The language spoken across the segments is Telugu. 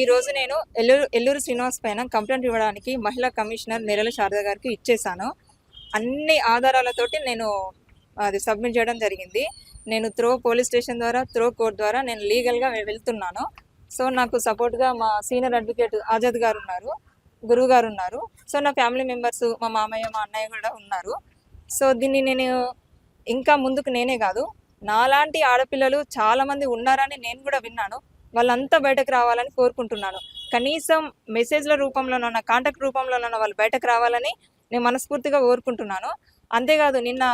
ఈ రోజు నేను ఎల్లూరు ఎల్లూరు శ్రీనివాస్ పైన కంప్లైంట్ ఇవ్వడానికి మహిళా కమిషనర్ నెరల శారద గారికి ఇచ్చేసాను అన్ని ఆధారాలతోటి నేను అది సబ్మిట్ చేయడం జరిగింది. నేను త్రో పోలీస్ స్టేషన్ ద్వారా త్రో కోర్ట్ ద్వారా నేను లీగల్గా వెళ్తున్నాను. సో నాకు సపోర్ట్గా మా సీనియర్ అడ్వకేట్ ఆజాద్ గారు ఉన్నారు గురువు గారు ఉన్నారు. సో నా ఫ్యామిలీ మెంబర్స్ మా మామయ్య మా అన్నయ్య కూడా ఉన్నారు. సో దీన్ని నేను ఇంకా ముందుకు నేనే కాదు. నాలాంటి ఆడపిల్లలు చాలామంది ఉన్నారని నేను కూడా విన్నాను. వాళ్ళంతా బయటకు రావాలని కోరుకుంటున్నాను. కనీసం మెసేజ్ల రూపంలోనన్న కాంటాక్ట్ రూపంలోనన్న వాళ్ళు బయటకు రావాలని నేను మనస్ఫూర్తిగా కోరుకుంటున్నాను. అంతేకాదు నిన్న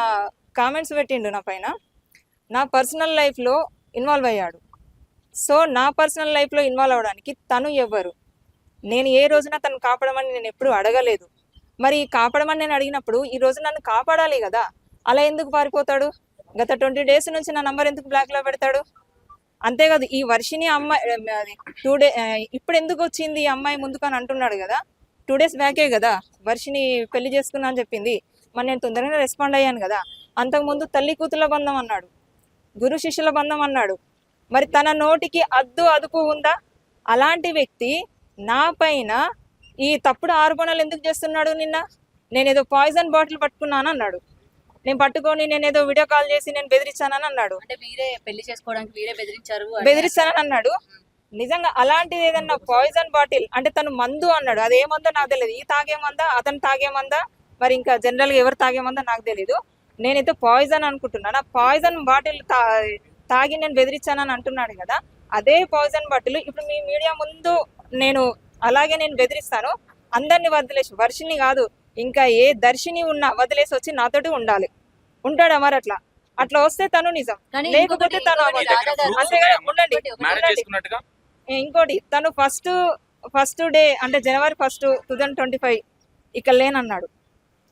కామెంట్స్ పెట్టిండు నా పైన. నా పర్సనల్ లైఫ్లో ఇన్వాల్వ్ అయ్యాడు. సో నా పర్సనల్ లైఫ్లో ఇన్వాల్వ్ అవ్వడానికి తను ఎవ్వరు. నేను ఏ రోజున తను కాపాడమని నేను ఎప్పుడూ అడగలేదు. మరి కాపాడమని నేను అడిగినప్పుడు ఈ రోజు నన్ను కాపాడాలి కదా? అలా ఎందుకు పారిపోతాడు? గత ట్వంటీ డేస్ నుంచి నా నంబర్ ఎందుకు బ్లాక్లో పెడతాడు? అంతేకాదు ఈ వర్షిని అమ్మాయి టూ డే ఇప్పుడు ఎందుకు వచ్చింది ఈ అమ్మాయి ముందుకు అని అంటున్నాడు కదా? టూ డేస్ బ్యాకే కదా వర్షిని పెళ్ళి చేసుకున్నా అని చెప్పింది. మరి నేను తొందరగా రెస్పాండ్ అయ్యాను కదా. అంతకుముందు తల్లి కూతుల బంధం అన్నాడు గురు శిష్యుల బంధం అన్నాడు. మరి తన నోటికి అద్దు అదుపు ఉందా? అలాంటి వ్యక్తి నా పైన ఈ తప్పుడు ఆరోపణలు ఎందుకు చేస్తున్నాడు నిన్న? నేను ఏదో పాయిజన్ బాటిల్ పట్టుకున్నాను అన్నాడు. నేను పట్టుకొని నేను ఏదో వీడియో కాల్ చేసి నేను బెదిరించానని అన్నాడు. అంటే మీరే పెళ్ళి చేసుకోవడానికి మీరే బెదిరించారు బెదిరిస్తానని అన్నాడు. నిజంగా అలాంటిది ఏదన్నా పాయిజన్ బాటిల్ అంటే తను మందు అన్నాడు. అది ఏ మందో నాకు తెలియదు. ఈ తాగే మందా అతను తాగే మందా మరి ఇంకా జనరల్గా ఎవరు తాగే మందో నాకు తెలియదు నేనైతే పాయిజన్ అనుకుంటున్నాను. ఆ పాయిజన్ బాటిల్ తా తాగి నేను బెదిరించానని అంటున్నాడు కదా అదే పాయిజన్ బాటిల్ ఇప్పుడు మీ మీడియా ముందు నేను అలాగే నేను బెదిరిస్తాను. అందరిని వదిలేసి వర్షిని కాదు ఇంకా ఏ దర్శిని ఉన్నా వదిలేసి వచ్చి నాతోటి ఉండాలి. ఉంటాడా మరి అట్లా? అట్లా వస్తే తను నిజం. లేకపోతే తను అంతేగా ఉండండి. ఇంకోటి తను ఫస్ట్ ఫస్ట్ డే అంటే January first two thousand twenty five ఇక్కడ లేనన్నాడు.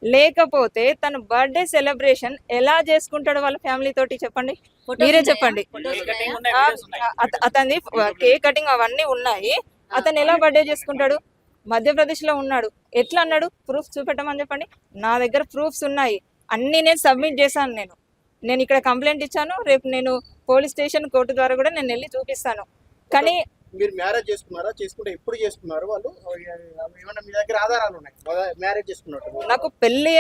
లేకపోతే తను బర్త్డే సెలబ్రేషన్ ఎలా చేసుకుంటాడు వాళ్ళ ఫ్యామిలీ తోటి చెప్పండి? మీరే? చెప్పండి. ఫొటోస్ కేక్ కటింగ్ ఉన్నాయా? ఉన్నాయి, ఆ, అత- అతనిది కేక్ కటింగ్ అవన్నీ ఉన్నాయి. అతను ఎలా బర్త్డే చేసుకుంటాడు? మధ్యప్రదేశ్లో ఉన్నాడు. ఎట్లా అన్నాడు? ప్రూఫ్ చూపెట్టమని చెప్పండి. నా దగ్గర ప్రూఫ్స్ ఉన్నాయి. అన్ని నేను సబ్మిట్ చేశాను నేను. నేను ఇక్కడ కంప్లైంట్ ఇచ్చాను రేపు నేను పోలీస్ స్టేషన్ కోర్టు ద్వారా కూడా నేను వెళ్ళి చూపిస్తాను. కానీ మీరు మ్యారేజ్ చేసుకున్నారా? చేసుకుంటే ఎప్పుడు చేసుకున్నారు వాళ్ళు? ఏమన్నా మీ దగ్గర ఆధారాలు ఉన్నాయి? మ్యారేజ్ చేసుకున్నట్టు. నాకు పెళ్ళి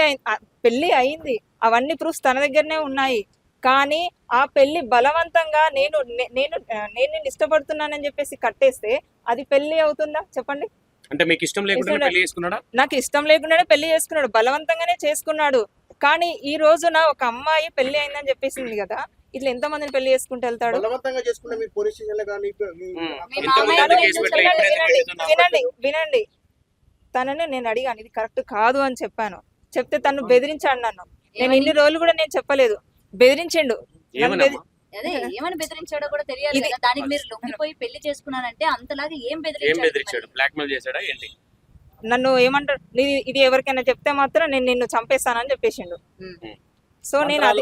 పెళ్ళి అయింది. అవన్నీ ప్రూఫ్స్ తన దగ్గరనే ఉన్నాయి. కానీ ఆ పెళ్ళి బలవంతంగా నేను నేను నేను నిన్ను ఇష్టపడుతున్నానని చెప్పేసి కట్టేస్తే అది పెళ్ళి అవుతుందా? చెప్పండి. అంటే మీకు ఇష్టం లేకుండా పెళ్ళి చేసుకున్నాడా? నాకు ఇష్టం లేకుండానే పెళ్ళి చేసుకున్నాడు. బలవంతంగానే చేసుకున్నాడు. కానీ ఈ రోజున ఒక అమ్మాయి పెళ్ళి అయిందని చెప్పేసింది కదా. ఇట్లా ఎంత మందిని పెళ్ళి చేసుకుంటూ వెళ్తాడు? వినండి? వినండి తనని నేను అడిగాను ఇది కరెక్ట్ కాదు అని చెప్పాను. చెప్తే తను బెదిరించాడు నన్ను. నేను ఇన్ని రోజులు కూడా నేను చెప్పలేదు. బెదిరించిండు. ఏమని బెదిరించాడో కూడా తెలియాలి దానికి మీరు లొంగిపోయి పెళ్ళి చేసుకున్నానంటే అంతలాగా ఏం బెదిరించాడు? బెదిరించాడు? బ్లాక్ మెయిల్ చేశాడా ఏంటి? నన్ను ఏమంటారు? ఇది ఎవరికైనా చెప్తే మాత్రం నేను నిన్ను చంపేస్తానని చెప్పేసిండు. సో నేను అది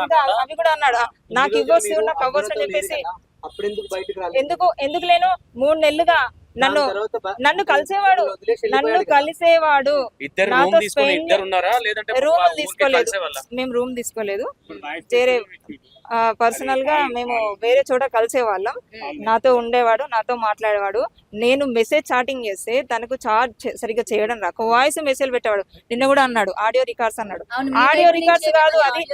ఇంకా అవి కూడా అన్నాడు. నాకు ఇవ్వచ్చు నాకు అవ్వచ్చు అని చెప్పేసి అప్పుడు ఎందుకు బయటకు రాలేదు? ఎందుకు ఎందుకు లేను? మూడు నెలలుగా నన్ను నన్ను కలిసేవాడు నన్ను. కలిసేవాడు. నాతో రూమ్ తీసుకొని spend- ఇద్దరు ఉన్నారా? లేదంటే రూమ్ ఊరికే తీసుకోలేదు. మేము రూమ్ తీసుకోలేదు. వేరే పర్సనల్గా మేము వేరే చోట కలిసే వాళ్ళం నాతో ఉండేవాడు నాతో మాట్లాడేవాడు. నేను మెసేజ్ చాటింగ్ చేస్తే తనకు చాట్ సరిగ్గా చేయడం రాక వాయిస్ మెసేజ్ పెట్టేవాడు. నిన్న కూడా అన్నాడు ఆడియో రికార్డ్స్ అన్నాడు. ఆడియో రికార్డ్స్ కాదు అది.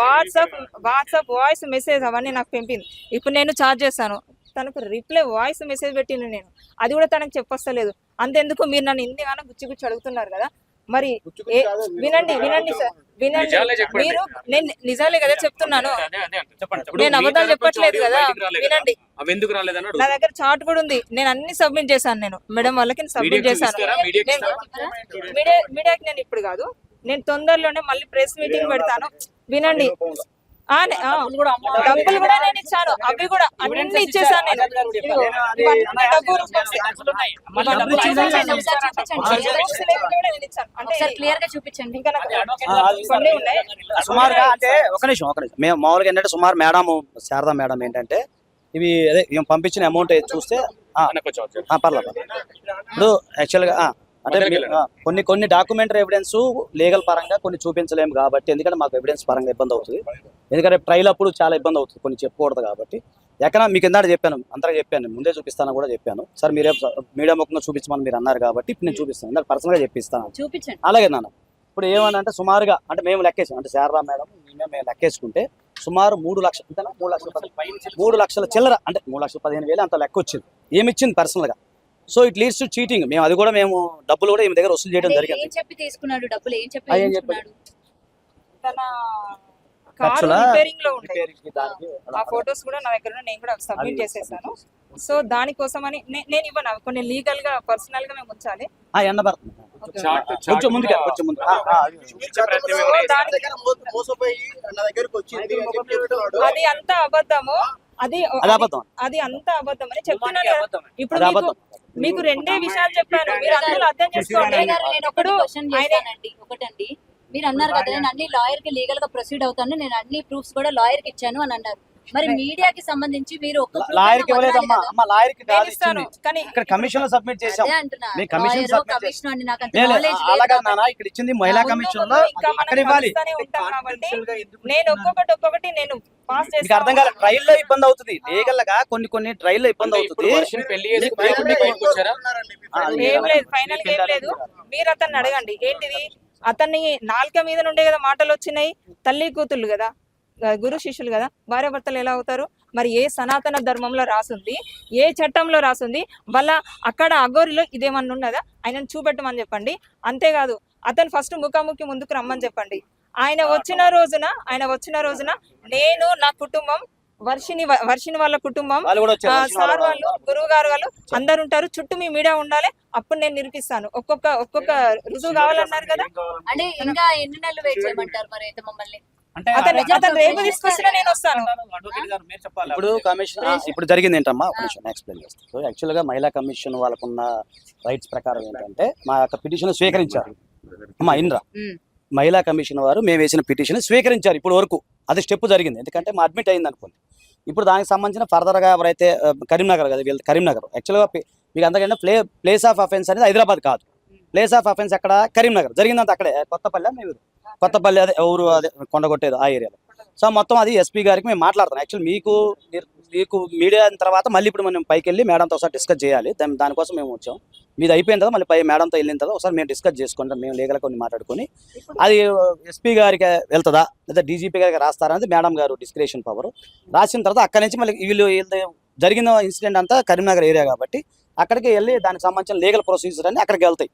వాట్సాప్ వాట్సాప్ వాయిస్ మెసేజ్ అవన్నీ నాకు పంపింది. ఇప్పుడు నేను చార్జ్ చేస్తాను. తనకు రిప్లై వాయిస్ మెసేజ్ పెట్టిండు నేను. అది కూడా తనకు చెప్పొస్తలేదు. అంతెందుకు? మీరు నన్ను ఇంతగానో గుచ్చి గుచ్చి అడుగుతున్నారు కదా. మరి వినండి వినండి సార్. వినండి. మీరు నేను నిజాలే కదా చెప్తున్నాను. నేను అబద్ధాలు చెప్పట్లేదు కదా? వినండి. అవి ఎందుకు రాలేదని నా దగ్గర చార్ట్ కూడా ఉంది. నేను అన్ని సబ్మిట్ చేశాను నేను. మేడం వాళ్ళకి సబ్మిట్ చేశాను? మీడియాకి నేను- ఇస్తారా? మీడియా మీడియాకి నేను ఇప్పుడు కాదు. నేను తొందరలోనే మళ్ళీ ప్రెస్ మీటింగ్ పెడతాను. వినండి. డబ్బులు కూడా నేను ఇచ్చాను. అవి కూడా అన్ని ఇచ్చేసాను చూపించండి, సుమారుగా అంటే ఒక నిమిషం ఒక నిమిషం. మేము మామూలుగా ఏంటంటే సుమారు మేడం శారదా మేడం ఏంటంటే ఇవి అదే మేము పంపించిన అమౌంట్ చూస్తే పర్లేదు. ఇప్పుడు యాక్చువల్గా అంటే కొన్ని కొన్ని డాక్యుమెంటరీ ఎవిడెన్స్ లీగల్ పరంగా కొన్ని చూపించలేము కాబట్టి ఎందుకంటే మాకు ఎవిడెన్స్ పరంగా ఇబ్బంది అవుతుంది. ఎందుకంటే ట్రైల్ అప్పుడు చాలా ఇబ్బంది అవుతుంది కొన్ని చెప్పకూడదు కాబట్టి. ఎక్కడ మీకు ఇందాక చెప్పాను అందరూ చెప్పాను ముందే చూపిస్తాను కూడా చెప్పాను. సార్ మీరే మీడియా ముఖంగా చూపించమని మీరు అన్నారు కాబట్టి ఇప్పుడు నేను చూపిస్తాను. ఇందాక పర్సనల్గా చెప్పిస్తాను. చూపించండి. అలాగే నాన్న ఇప్పుడు ఏమని అంటే సుమారుగా అంటే మేము లెక్కేసాం. అంటే శారదా మేడం మేమే మేము లెక్కేసుకుంటే సుమారు మూడు లక్షలు అంతేనా? మూడు లక్షల మూడు లక్షల చిల్లర అంటే మూడు లక్షల పదిహేను వేలు అంత లెక్క వచ్చింది. ఏమి ఇచ్చింది పర్సనల్గా? So it leads to cheating మేము అది కూడా మేము డబ్బులు కూడా ఈమె దగ్గర వసూలు చేయడం జరిగింది. ఏం చెప్పి తీసుకున్నాడు డబ్బులు? ఏం చెప్పి ఖర్చులా? రిపేరింగ్లో దానికి ఆ ఫొటోస్ కూడా నా దగ్గర. నేను కూడా సబ్మిట్ చేసేసాను. సో దానికోసమని నే- నేను ఇవ్వను అవి కొన్ని లీగల్గా పర్సనల్గా మేము ఉంచాలి. ఆ, ఎండ పడుతుంది. చార్ట్ కొంచెం ముందుగా కొంచెం ముందు ఆ, ఆ, అది. అని అంత అబద్ధము అది అది అంత అబద్ధం అని చెప్తున్నాను. ఇప్పుడు మీకు రెండే విషయాలు చెప్పాను. మీరు అందరూ అర్థం చేసుకోండి. ఒకటండి. మీరు అన్నారు కదా నేను అన్ని లాయర్కి లీగల్గా ప్రొసీడ్ అవుతాను నేను అన్ని ప్రూఫ్స్ కూడా లాయర్కి ఇచ్చాను అని అన్నారు. మరి మీడియాకి సంబంధించి మీరు లాయర్కి ఇవ్వలేదమ్మా. అమ్మ లాయర్కి నేను కాదు ఇస్తాను ఇచ్చింది కానీ ఇక్కడ కమిషన్లో సబ్మిట్ అంటున్నా. మీ submit కమిషన్ అండి నాకు అంత లేదు, నాలెడ్జ్ అలాగే నాన్న ఇక్కడ ఇచ్చింది మహిళా కమిషన్లో ఇంకా మనం అక్కడ ఇవ్వాలి. కలుస్తూనే ఉంటాం కాబట్టి నేను ఒక్కొక్కటి ఒక్కొక్కటి నేను పాస్ మీకు అర్థం ట్రైల్లో ఇబ్బంది అవుతుంది. లీగల్గా కొన్ని కొన్ని ట్రైల్లో ఇబ్బంది అవుతుంది. వర్షం పెళ్ళి బయటకు వచ్చారా? ఆ. ఏం లేదు ఫైనల్ ఏం లేదు. మీరు అతన్ని అడగండి ఏంటిది? అతన్ని నాలుక మీద నుండే కదా మాటలు వచ్చినాయి. తల్లి కూతుళ్ళు కదా గురు శిష్యులు కదా భార్య భర్తలు ఎలా అవుతారు? మరి ఏ సనాతన ధర్మంలో రాసుంది ఏ చట్టంలో రాసుంది? వాళ్ళ అక్కడ అగోరిలో ఇదేమన్నా ఉన్నదా? ఆయనను చూపెట్టమని చెప్పండి. అంతేకాదు అతను ఫస్ట్ ముఖాముఖి ముందుకు రమ్మని చెప్పండి. ఆయన వచ్చిన రోజున ఆయన వచ్చిన రోజున నేను నా కుటుంబం వర్షిని వర్షిని వాళ్ళ కుటుంబం సార్ వాళ్ళు గురువు గారు వాళ్ళు అందరు ఉంటారు. చుట్టూ మీ మీడియా ఉండాలి. అప్పుడు నేను నిరూపిస్తాను. ఒక్కొక్క ఒక్కొక్క రుజువు కావాలన్నారు కదా? అంటే ఇంకా ఎన్ని నెలలు వెయిట్ చేయమంటారు మరి అయితే మమ్మల్ని? ఇప్పుడు కమిషన్ ఇప్పుడు జరిగింది ఏంటమ్మా? ఒక నిమిషం ఎక్స్ప్లెయిన్ చేస్తాను సో యాక్చువల్గా మహిళా కమిషన్ వాళ్ళకున్న రైట్స్ ప్రకారం ఏంటంటే మా యొక్క పిటిషన్ స్వీకరించారు. అమ్మా ఇంద్ర ఉమ్. మహిళా కమిషన్ వారు మేము వేసిన పిటిషన్ స్వీకరించారు ఇప్పుడు వరకు. అది స్టెప్ జరిగింది. ఎందుకంటే మా అడ్మిట్ అయింది అనుకోండి. ఇప్పుడు దానికి సంబంధించిన ఫర్దర్గా ఎవరైతే కరీంనగర్ కదా వీళ్ళు కరీంనగర్. యాక్చువల్గా మీకు అంతకంటే ప్లే ప్లేస్ ఆఫ్ అఫెన్స్ అనేది హైదరాబాద్ కాదు. ప్లేస్ ఆఫ్ అఫెన్స్ అక్కడ కరీంనగర్. జరిగిందంత అక్కడే. కొత్తపల్లి మేము కొత్తపల్లి అదే ఊరు అదే కొండగొట్టేది ఆ ఏరియాలో. సో మొత్తం అది ఎస్పీ గారికి మేము మాట్లాడతాం యాక్చువల్ మీకు మీకు మీడియా తర్వాత మళ్ళీ ఇప్పుడు మనం పైకి వెళ్ళి మేడంతో ఒకసారి డిస్కస్ చేయాలి. దాని దానికోసం మేము వచ్చాం. మీది అయిపోయిన తర్వాత మళ్ళీ పై మేడంతో వెళ్ళిన తర్వాత ఒకసారి మేము డిస్కస్ చేసుకుంటాం. మేము లీగల్ కొన్ని మాట్లాడుకొని. అది ఎస్పీ గారికి వెళ్తుందా? లేదా డీజీపీ గారికి రాస్తారా అనేది మేడం గారు డిస్క్రిప్షన్ పవర్ రాసిన తర్వాత అక్కడి నుంచి మళ్ళీ వీళ్ళు వీళ్ళు జరిగిన ఇన్సిడెంట్ అంతా కరీంనగర్ ఏరియా కాబట్టి అక్కడికి వెళ్ళి దానికి సంబంధించిన లీగల్ ప్రొసీజర్ అని అక్కడికి వెళ్తాయి.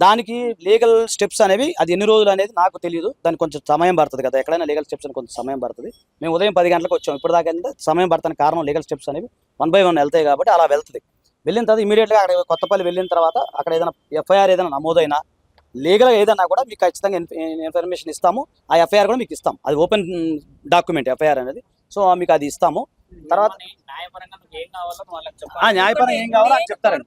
దానికి లీగల్ స్టెప్స్ అనేవి అది ఎన్ని రోజులు అనేది నాకు తెలియదు దానికి కొంచెం సమయం పడుతుంది కదా. ఎక్కడైనా లీగల్ స్టెప్స్ అని కొంచెం సమయం పడుతుంది. మేము ఉదయం పది గంటలకు వచ్చాం. ఇప్పుడు దాకా సమయం పడతానికి కారణం లీగల్ స్టెప్స్ అనేవి వన్ బై వన్ వెళ్తాయి కాబట్టి అలా వెళ్తుంది. వెళ్ళిన తర్వాత ఇమీడియట్గా అక్కడ కొత్తపల్లి వెళ్ళిన తర్వాత అక్కడ ఏదైనా ఎఫ్ఐఆర్ ఏదైనా నమోదైనా లీగల్గా ఏదైనా కూడా మీకు ఖచ్చితంగా ఇన్- ఇన్ఫర్మేషన్ ఇస్తాము. ఆ ఎఫ్ఐఆర్ కూడా మీకు ఇస్తాం. అది ఓపెన్ డాక్యుమెంట్ ఎఫ్ఐఆర్ అనేది. సో మీకు అది ఇస్తాము. తర్వాత న్యాయపరంగా ఏం కావాలో నువ్వు వాళ్ళకి చెప్పాలి ఆ న్యాయపరంగా ఏం కావాలో అది చెప్తారండి.